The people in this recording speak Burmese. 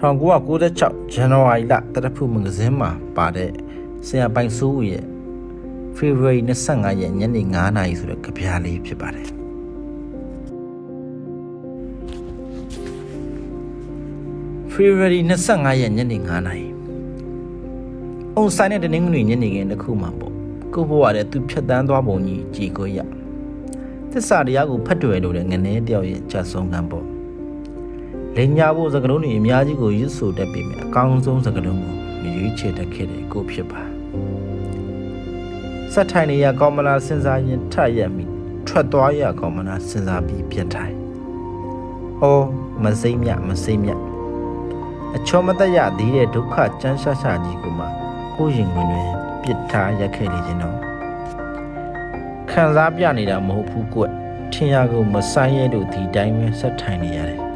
1996ဇန်နဝါရီလတရဖူမဂဇင်းမှာပါတဲ့ဆရာပိုင်စိုးဦးရဲ့ February 25ရက်ညနေ9:00နာရီဆိုတဲ့ကြပြားလေးဖြစ်ပါတယ် February 25ရက်ညနေ9:00နာရီအုံဆိုင်တဲ့တနင်္ဂနွေညနေခင်းတစ်ခုမှပေါ့ကိုဘွားတဲ့သူဖြတ်တန်းသွားပုံကြီးကြည်ကိုရသစ္စာတရားကိုဖတ်တွေ့လို့တဲ့ငနေတယောက်ရဲ့ကြဆုံးကံပေါ့ လင်ညာဖို့စကလုံးတွေအများကြီးကိုရွတ်ဆိုတတ်ပေမဲ့အကောင်းဆုံးစကလုံးကိုမရွေးချယ်တတ်ခဲ့တဲ့ကိုဖြစ်ပါစက်ထိုင်နေရကောင်းမလားစဉ်းစားရင်ထရက်မိထွက်သွားရကောင်းမလားစဉ်းစားပြီးပြတ်ထိုင်။အော်မစိမ့်မြမစိမ့်မြအချောမတရသေးတဲ့ဒုက္ခကြမ်းရှာရှာကြီးကိုမှကိုယ်ရင်ဝင်တွင်ပြစ်ထားရက်ခဲ့လေခြင်းတော့ခံစားပြနေတာမဟုတ်ဘူးကွထင်ရကိုမဆိုင်ရဲလို့ဒီတိုင်းပဲဆက်ထိုင်နေရတယ်